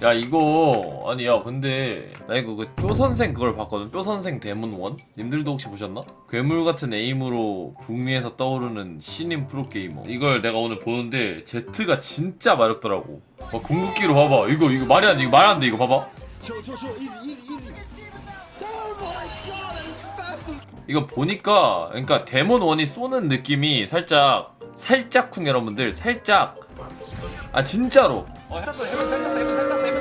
야 이거 아니 야 근데 나 이거 그 쪼선생 그걸 봤거든. 쪼선생 대문원? 님들도 혹시 보셨나? 괴물 같은 에임으로 북미에서 떠오르는 신인 프로게이머. 이걸 내가 오늘 보는데 제트가 진짜 마렵더라고. 막 궁극기로 봐봐. 이거 이거 말이 안돼. 이거 말 안돼. 이거 봐봐. Oh 이거 보니까 그러니까 데몬 원이 쏘는 느낌이 살짝 살짝쿵 여러분들 살짝. 아 진짜로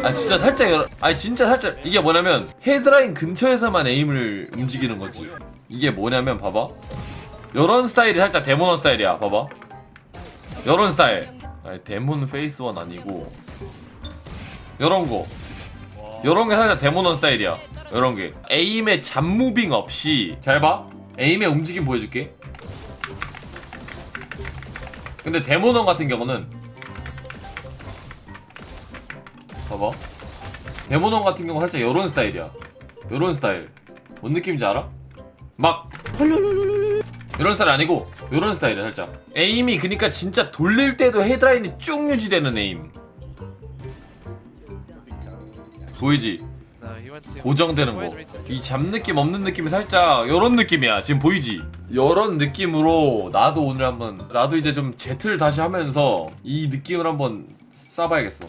아 진짜 살짝 여러- 아니 진짜 살짝 이게 뭐냐면 헤드라인 근처에서만 에임을 움직이는 거지. 이게 뭐냐면 봐봐. 요런 스타일이 살짝 원 스타일이야 봐봐. 요런 스타일. 아니 데몬 페이스 원 아니고. 요런 거. 요런 게 살짝 원 스타일이야 요런 게. 에임의 잡무빙 없이. 잘 봐. 에임의 움직임 보여줄게. 근데 원 같은 경우는 봐봐. 원 같은 경우 살짝 요런 스타일이야. 요런 스타일. 뭔 느낌인지 알아? 막 이런 스타일 아니고 요런 스타일이야 살짝. 에임이 그니까 진짜 돌릴 때도 헤드라인이 쭉 유지되는 에임. 보이지? 고정되는 거. 이 잡느낌 없는 느낌이 살짝 요런 느낌이야. 지금 보이지? 요런 느낌으로 나도 오늘 한번 나도 이제 좀 제트를 다시 하면서 이 느낌을 한번 싸봐야겠어.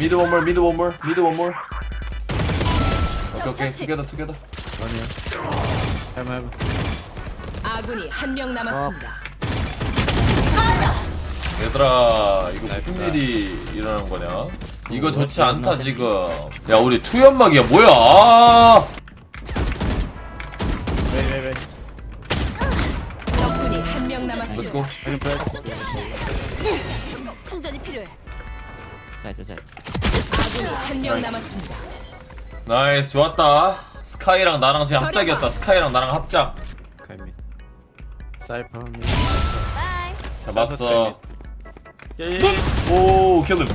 미드 원몰 미드 원몰 미드 원몰. 오케이 오케이 투게더 투게더. 아군이 한 명 남았습니다. 얘들아 이거 무슨 일이 일어나는 거냐? 이거 좋지 않다 지금. 야 우리 투연막이야 뭐야? 아! 적군이 한 명 남았습니다. 렛츠고. 아군이 한 명 남았습니다. 나이스 좋았다. 스카이랑 나랑 지금 합작이었다. 스카이랑 나랑 합작. 칼미 사이퍼 바이. 잡았어. 오 킬름.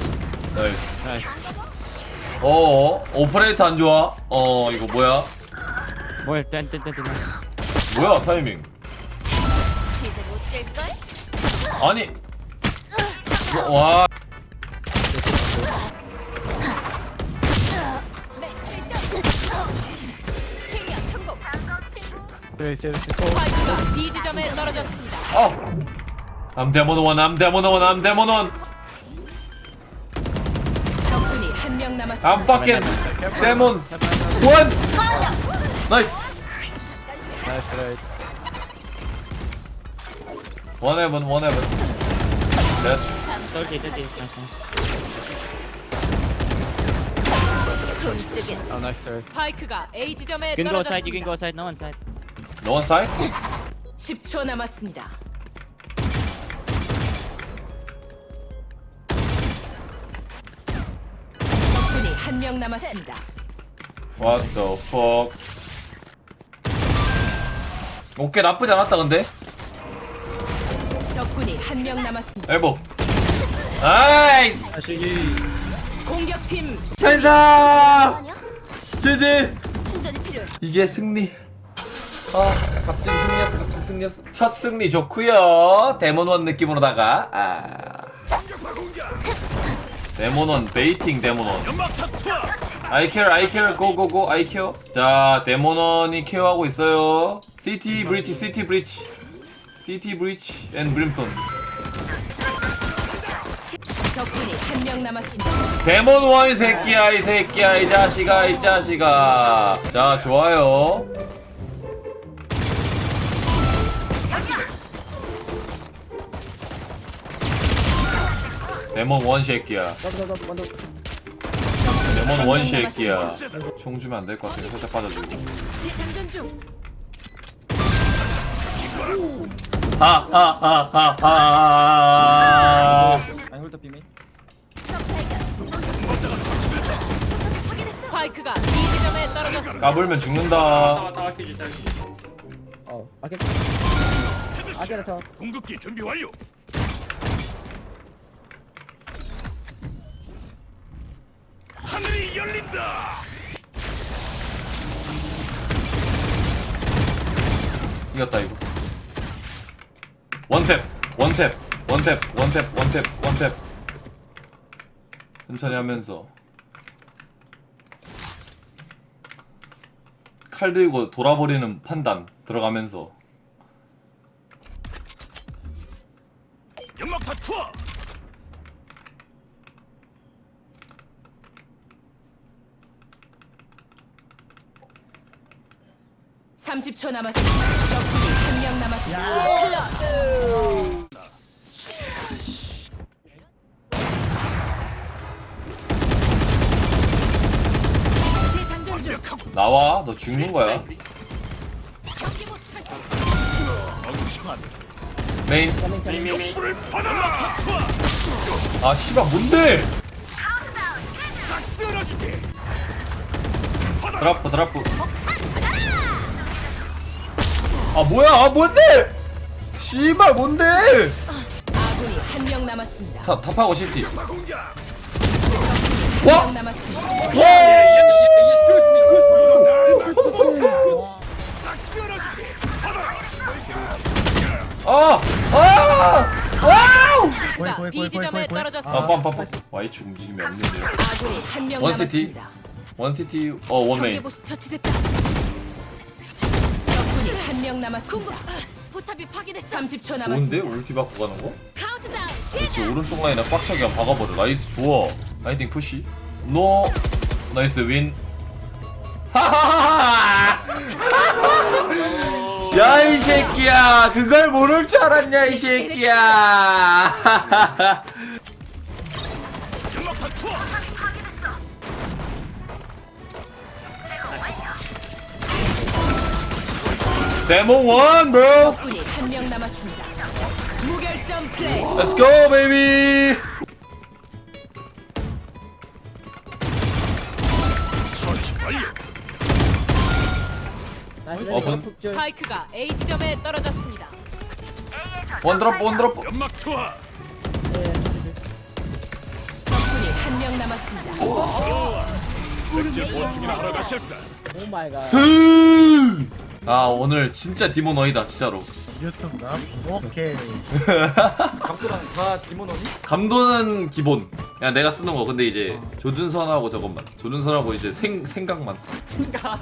나이스. 나이스 어 오퍼레이터 안 좋아. 어 이거 뭐야? 뭘 땡땡땡땡 뭐야 타이밍? 이제 못 깰걸? 아니. 와. 스 파이크가 B 지점에 떨어졌습니다. 어. I'm 데모노 원. I'm 데모노 원. I'm 데모노 원. 적군이 한 명 남았습니다. I'm fucking 데몬 원. 나이스. 나이스 라이트 원 헤븐 원 헤븐. 넷. 나이스 굶뜨긴. 어 나이스 라이트 스파이크가 A 지점에 You can go side, you can 떨어졌습니다. go side, no one side. No one side? 10초 남았습니다. 적군이 한 명 남았습니다. What the fuck? 오케이 나쁘지 않았다 근데 적군이 한 명 남았습니다. 엘보 나이스 공격팀 천사 아니야? 지지 충전이 필요해. 이게 승리 아 갑자기 승리였다 갑자기 승리였어. 첫 승리 좋구요. 데몬원 느낌으로다가 아. 데몬원 베이팅 데몬원. 아이케어 아이케어 고고고 아이케어. 자 데몬원이 케어하고 있어요. CT 브리치 CT 브리치. CT 브리치 앤 브림스톤. 적군이 한 명 남았습니다. 데몬 원 이 새끼야 이 새끼야 이 자식아 이 자식아. 자 좋아요 데몬 원 새끼야 데몬 원 새끼야 총 주면 안 될 것 같아 살짝 빠져주고 재장전 중. 하하하하하 적 발견. 확인했어. 스파이크가 B 지점에 떨어졌습니다. 까불면 죽는다 궁극기 준비 완료. 하늘이 열린다. 이겼다 이거. 원탭 원탭 원탭 원탭 원탭 원탭. 천천히 하면서. 칼 들고 돌아버리는 판단 들어가면서 연막탄 투하. 30초 남았습니다. 적군이 한 명 남았습니다. 완벽하고 나와 너 죽는 거야 메인. 아 씨발 뭔데. 드라프 드라프 아 뭐야 아 뭔데 씨발 뭔데 아군이 한 명 남았습니다. 탑 탑하고 시티 공격. 와! 아! 아! 와우! 가 B 지점에 떨어졌습니다. 아, 빰빰빰. Y축 움직임이 없는데요. 아군이 한명 원시티. 남았습니다. 원시티, 어, 원메인. 경계복이 처치됐다. 적군이 한명 남았습니다. 궁극. 포탑이 파괴됐어. 30초 좋은데? 남았습니다. 울티 받고 가는 거? 카운트다운 그렇지, 시작. 오른쪽 라인에 빡차게 한번 박아버려. 나이스, 좋아. 라이팅 푸시. 노. 나이스, 윈. 하하하하! 야, 이 새끼야! 그걸 모를 줄 알았냐, 이 새끼야! 데모 원, bro! 적군이 한 명 남았습니다. 무결점 플레이. Let's go, baby! 오픈. 스파이크가 A 지점에 떨어졌습니다. 원드롭, 원드롭. 연막 투하. 적군이 한 명 남았습니다. 백제 보충이나 하러 가실까? 스! 아 오늘 진짜 디모너이다 진짜로 유튜브가 오케이. 감도는 기본 야 내가 쓰는 거 근데 이제 조준선하고 저것만 조준선하고 이제 생, 생각만 생각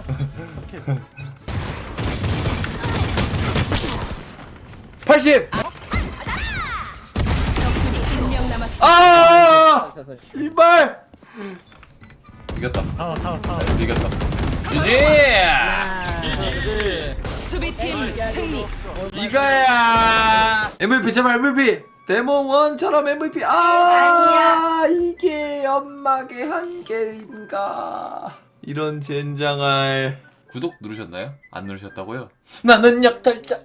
80! 적군이 한명 남았습니다. 아! 씨발! 이겼다 타워 타워 타워. 나이스 이겼다 유지! 수비팀 승리. 이거야 MVP 제발 MVP 데모원처럼 MVP 아 이게 연막의 한계인가 이런 젠장할 구독 누르셨나요? 안 누르셨다고요? 나는 약탈자